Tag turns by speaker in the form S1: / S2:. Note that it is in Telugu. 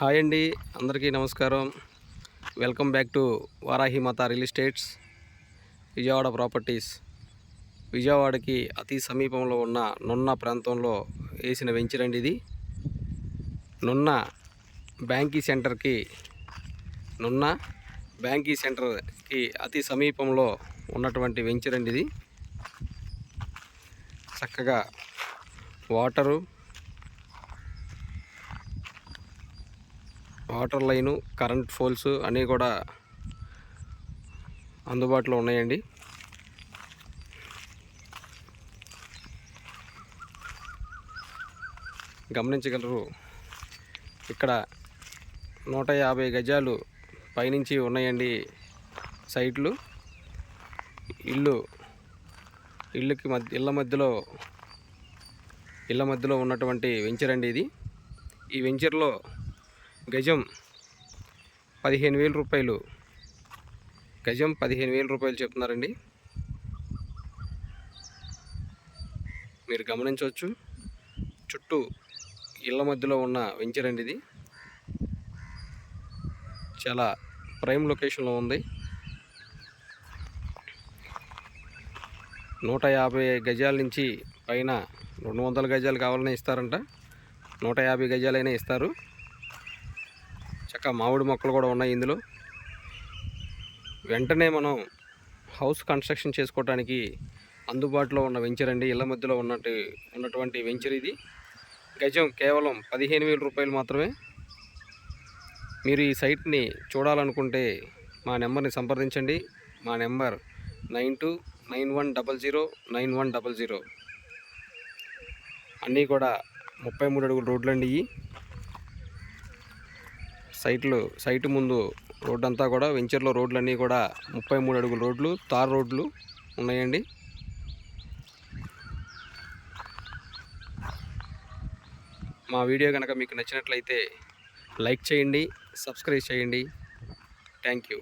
S1: హాయ్ అండి అందరికీ నమస్కారం. Welcome back to Varahi Mata real estates Vijayawada properties. విజయవాడకి అతి సమీపంలో ఉన్న నున్న ప్రాంతంలో వేసిన వెంచర్ అండి ఇది. నున్న బ్యాంకీ సెంటర్కి నున్న బ్యాంకీ సెంటర్కి అతి సమీపంలో ఉన్నటువంటి వెంచర్ అండి ఇది. చక్కగా water water line current poles అన్నీ కూడా అందుబాటులో ఉన్నాయండి. గమనించగలరు ఇక్కడ నూట యాభై గజాలు పైనుంచి ఉన్నాయండి సైట్లు. ఇల్లు ఇల్లుకి మధ్య ఇళ్ళ మధ్యలో ఇళ్ళ మధ్యలో ఉన్నటువంటి వెంచర్ అండి ఇది. ఈ వెంచర్లో గజం పదిహేను వేల రూపాయలు. గజం పదిహేను వేల రూపాయలు చెప్తున్నారండి. మీరు గమనించవచ్చు చుట్టూ ఇళ్ళ మధ్యలో ఉన్న వెంచర్ అండి ఇది. చాలా ప్రైమ్ లొకేషన్లో ఉంది. నూట యాభై గజాల నుంచి పైన రెండు వందల గజాలు కావాలనే ఇస్తారంట. నూట యాభై గజాలైనా ఇస్తారు. చక్కగా మామిడి మొక్కలు కూడా ఉన్నాయి ఇందులో. వెంటనే మనం హౌస్ కన్స్ట్రక్షన్ చేసుకోవడానికి అందుబాటులో ఉన్న వెంచర్ అండి. ఇళ్ళ మధ్యలో ఉన్నట్టు ఉన్నటువంటి వెంచర్ ఇది. గజం కేవలం పదిహేను వేల రూపాయలు మాత్రమే. మీరు ఈ సైట్ని చూడాలనుకుంటే మా నెంబర్ని సంప్రదించండి. మా number nine two nine one double zero nine one double zero. అన్నీ కూడా ముప్పై మూడు అడుగుల రోడ్లు అండి ఇవి. సైట్లు సైట్ ముందు రోడ్డు అంతా కూడా వెంచర్లో రోడ్లన్నీ కూడా ముప్పై మూడు అడుగుల రోడ్లు తార్ రోడ్లు ఉన్నాయండి. మా వీడియో కనుక మీకు నచ్చినట్లయితే లైక్ చేయండి సబ్స్క్రైబ్ చేయండి. Thank you.